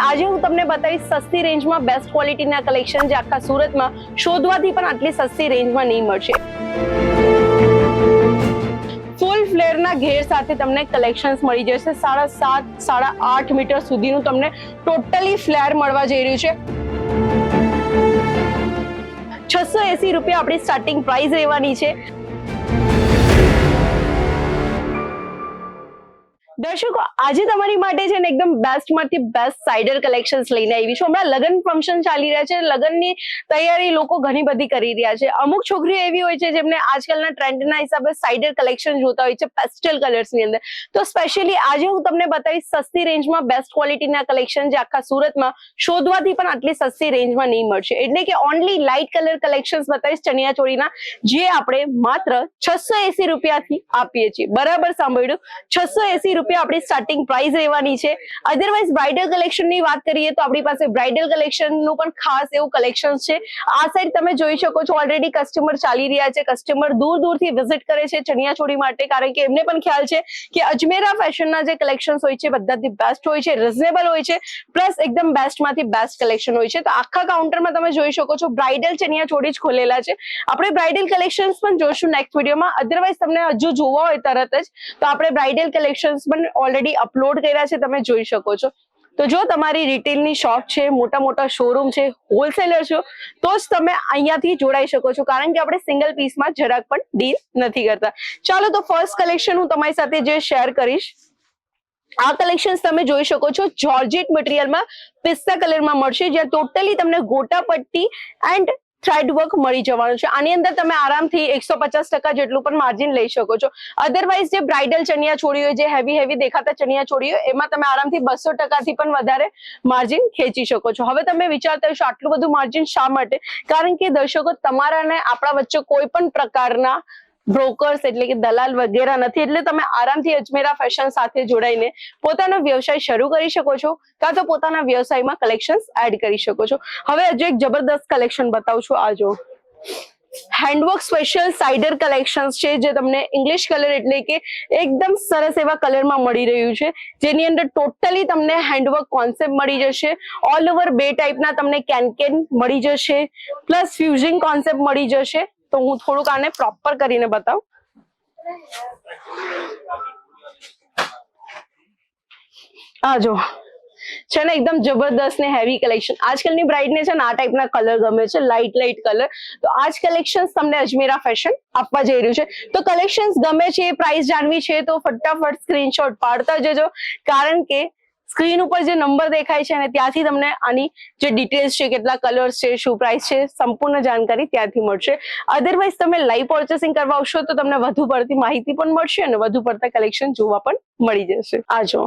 આજે હું તમને બતાવીશ સસ્તી રેન્જમાં બેસ્ટ ક્વોલિટીના કલેક્શન જે આખા સુરતમાં શોધવાથી પણ આટલી સસ્તી રેન્જમાં નહીં મળશે. ફૂલ ફ્લેરના ઘેર સાથે તમને કલેક્શન્સ મળી જશે. સાડા સાત, સાડા આઠ મીટર સુધીનું તમને ટોટલી ફ્લેર મળવા જઈ રહ્યું છે. છસો એસી રૂપિયા આપણી સ્ટાર્ટિંગ પ્રાઇસ રહેવાની છે. દર્શકો, આજે તમારી માટે છે ને એકદમ બેસ્ટમાંથી બેસ્ટ સાઇડર કલેક્શન્સ લઈને આવી છું. હમણાં લગ્ન ફંક્શન ચાલી રહ્યા છે. લગ્નની તૈયારી લોકો ઘણી બધી કરી રહ્યા છે. અમુક છોકરીઓ એવી હોય છે જેમને આજકાલના ટ્રેન્ડના હિસાબે સાઇડર કલેક્શન જોતા હોય છે પેસ્ટલ કલર્સની અંદર. તો સ્પેશિયલી આજે હું તમને બતાવીશ સસ્તી રેન્જમાં બેસ્ટ ક્વોલિટીના કલેક્શન જે આખા સુરતમાં શોધવાથી પણ આટલી સસ્તી રેન્જમાં નહીં મળશે. એટલે કે ઓનલી લાઇટ કલર કલેક્શન્સ બતાવીશ ચણિયા ચોળીના જે આપણે માત્ર છસો એસી રૂપિયાથી આપીએ છીએ. બરાબર સાંભળ્યું? છસો એસી રૂપિયા આપણી સ્ટાર્ટિંગ પ્રાઇસ રહેવાની છે. અધરવાઇઝ બ્રાઇડલ કલેક્શનની વાત કરીએ તો આપણી પાસે બ્રાઇડલ કલેક્શનનું પણ ખાસ એવું કલેક્શન છે. આ સાઈડ તમે જોઈ શકો છો ઓલરેડી કસ્ટમર ચાલી રહ્યા છે. કસ્ટમર દૂર દૂરથી વિઝિટ કરે છે ચણિયાચોળી માટે, કારણ કે એમને પણ ખ્યાલ છે કે અજમેરા ફેશનના જે કલેક્શન્સ હોય છે, બધાથી બેસ્ટ હોય છે રિઝનેબલ હોય છે પ્લસ એકદમ બેસ્ટમાંથી બેસ્ટ કલેક્શન હોય છે. તો આખા કાઉન્ટરમાં તમે જોઈ શકો છો બ્રાઇડલ ચણિયાચોળી જ ખોલેલા છે. આપણે બ્રાઇડલ કલેક્શન્સ પણ જોઈશું નેક્સ્ટ વિડીયોમાં અધરવાઇઝ તમને હજુ જોવા હોય તરત જ, તો આપણે બ્રાઇડલ કલેક્શન્સ પણ ઓલરેડી અપલોડ કર્યા છે, તમે જોઈ શકો છો. તો જો તમારી રિટેલની શોપ છે, મોટા મોટા શોરૂમ છે હોલસેલર છો, તો જ તમે અહીંયાથી જોડાઈ શકો છો. કારણ કે આપણે સિંગલ પીસમાં જરાક પણ ડીલ નથી કરતા. ચાલો તો ફર્સ્ટ કલેક્શન હું તમારી સાથે જે શેર કરીશ. આ કલેક્શન તમે જોઈ શકો છો. જોર્જેટ મટીરિયલમાં પિસ્તા કલરમાં મળશે, જ્યાં ટોટલી તમને ગોટા પટ્ટી એન્ડ થ્રેડ વર્ક મળી જવાનું છે. આની અંદર તમે આરામથી એકસો પચાસ ટકા જેટલું પણ માર્જિન લઈ શકો છો. અધરવાઇઝ જે બ્રાઇડલ ચણિયા છોડી હોય જે હેવી હેવી દેખાતા ચણિયા છોડી હોય એમાં તમે આરામથી બસો ટકાથી પણ વધારે માર્જિન ખેંચી શકો છો. હવે તમે વિચારતા હશો આટલું બધું માર્જિન શા માટે? કારણ કે દર્શકો, તમારા ને આપણા વચ્ચે કોઈ પણ પ્રકારના બ્રોકર્સ એટલે કે દલાલ વગેરે નથી, એટલે તમે આરામથી અજમેરા ફેશન સાથે જોડાઈને પોતાનો વ્યવસાય શરૂ કરી શકો છો, કાં તો પોતાના વ્યવસાયમાં કલેક્શન્સ એડ કરી શકો છો. હવે હજુ એક જબરદસ્ત કલેક્શન બતાવું છું આ હેન્ડવર્ક સ્પેશિયલ સાઇડર કલેક્શન્સ છે, જે તમને ઇંગ્લિશ કલર એટલે કે એકદમ સરસ એવા કલરમાં મળી રહ્યું છે, જેની અંદર ટોટલી તમને હેન્ડવર્ક કોન્સેપ્ટ મળી જશે ઓલ ઓવર બે ટાઈપના તમને કેન કેન મળી જશે પ્લસ ફ્યુઝિંગ કોન્સેપ્ટ મળી જશે તો હું થોડુંક આને પ્રોપર કરીને બતાવું. આ જો, છે ને એકદમ જબરદસ્ત ને હેવી કલેક્શન આજકાલની બ્રાઇડ ને છે ને આ ટાઈપના કલર ગમે છે લાઇટ લાઇટ કલર તો આ જ કલેક્શન તમને અજમેરા ફેશન આપવા જઈ રહ્યું છે. તો કલેક્શન ગમે છે પ્રાઇસ જાણવી છે, તો ફટાફટ સ્ક્રીનશોટ પાડતા જજો. કારણ કે સ્ક્રીન ઉપર જે નંબર દેખાય છે અને ત્યાંથી તમને આની જે ડિટેલ્સ છે, કેટલા કલર્સ છે, શું પ્રાઇસ છે, સંપૂર્ણ જાણકારી ત્યાંથી મળશે. અધરવાઇઝ તમે લાઈવ પર્ચેસિંગ કરવા આવશો તો તમને વધુ પડતી માહિતી પણ મળશે અને વધુ પડતા કલેક્શન જોવા પણ મળી જશે. આ જો.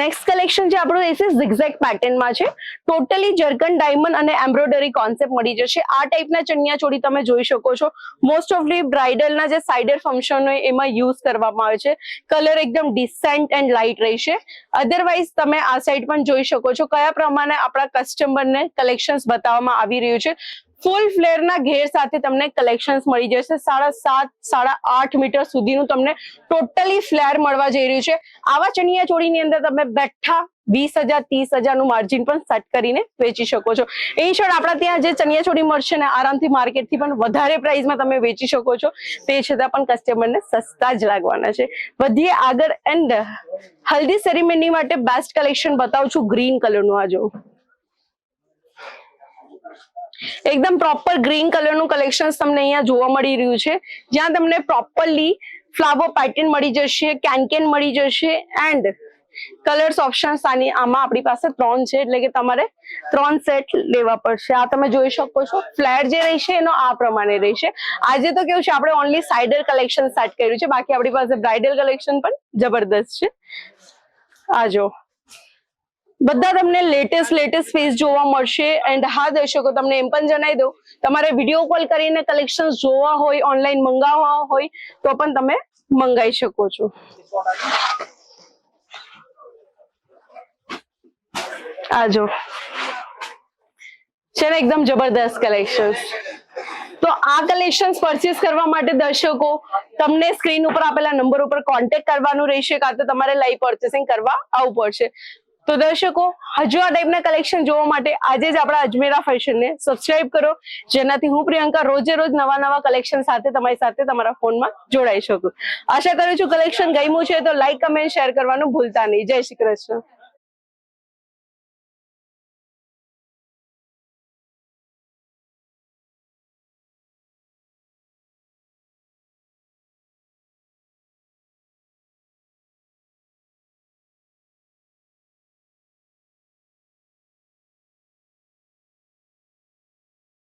નેક્સ્ટ કલેક્શન જે આપણું રહેશે ઝિગઝેક પેટર્નમાં છે. ટોટલી જર્કન ડાયમંડ અને એમ્બ્રોઇડરી કોન્સેપ્ટ મળી જશે. આ ટાઈપના ચણિયા ચોળી તમે જોઈ શકો છો. મોસ્ટ ઓફલી બ્રાઇડલના જે સાઇડર ફંક્શન હોય એમાં યુઝ કરવામાં આવે છે. કલર એકદમ ડિસેન્ટ એન્ડ લાઇટ રહેશે. અધરવાઇઝ તમે આ સાઈડ પણ જોઈ શકો છો. કયા પ્રમાણે આપણા કસ્ટમરને કલેક્શન્સ બતાવવામાં આવી રહ્યું છે. ફૂલ ફ્લેરના ઘેર સાથે તમને કલેક્શન્સ મળી જશે. સાડા સાત, સાડા આઠ મીટર સુધીનું તમને ટોટલી ફ્લેર મળવા જઈ રહ્યું છે. આવા ચણિયા ચોળીની અંદર તમે બેઠા વીસ હજાર, ત્રીસ હજારનું માર્જિન પણ સેટ કરીને વેચી શકો છો. એ શોર્ટ આપણા ત્યાં જે ચણિયા ચોળી મળશે ને આરામથી માર્કેટથી પણ વધારે પ્રાઇસમાં તમે વેચી શકો છો. તે છતાં પણ કસ્ટમરને સસ્તા જ લાગવાના છે. વધીએ આગળ એન્ડ હલ્દી સેરેમની માટે બેસ્ટ કલેક્શન બતાવું છું ગ્રીન કલરનું આ જો. એકદમ પ્રોપર ગ્રીન કલરનું કલેક્શન તમને અહીંયા જોવા મળી રહ્યું છે. જ્યાં તમને પ્રોપરલી ફ્લાવર પેટર્ન મળી જશે કેનકેન મળી જશે એન્ડ કલર્સ ઓપ્શન્સ આની, આમાં આપણી પાસે ત્રણ છે. એટલે કે તમારે ત્રણ સેટ લેવા પડશે. આ તમે જોઈ શકો છો. ફ્લેટ જે રહેશે એનો આ પ્રમાણે રહેશે. આજે તો કેવું છે, આપણે ઓનલી સાઇડર કલેક્શન સેટ કર્યું છે. બાકી આપણી પાસે બ્રાઇડલ કલેક્શન પણ જબરદસ્ત છે. આ જો. બધા તમને લેટેસ્ટ લેટેસ્ટ ફેસ જોવા મળશે. એન્ડ હા, દર્શકો, તમને એમ પણ જણાવી દઉં, તમારે વીડિયો કોલ કરીને કલેક્શન જોવા હોય ઓનલાઈન મંગાવવા હોય, તો પણ તમે મંગાવી શકો છો. આજો છે ને એકદમ જબરદસ્ત કલેક્શન તો આ કલેક્શન્સ પરચેસ કરવા માટે દર્શકો, તમને સ્ક્રીન ઉપર આપેલા નંબર ઉપર કોન્ટેક્ટ કરવાનું રહેશે, કાં તો તમારે લાઈવ પરચેસિંગ કરવા આવવું પડશે. તો દર્શકો, હજુ આ ટાઈપના કલેક્શન જોવા માટે આજે જ આપણા અજમેરા ફેશનને સબસ્ક્રાઇબ કરો, જેનાથી હું પ્રિયંકા રોજે રોજ નવા નવા કલેક્શન સાથે તમારી સાથે તમારા ફોનમાં જોડાઈ શકું. આશા કરું છું કલેક્શન ગમ્યું છે તો લાઈક કમેન્ટ શેર કરવાનું ભૂલતા નહીં. જય શ્રી કૃષ્ણ.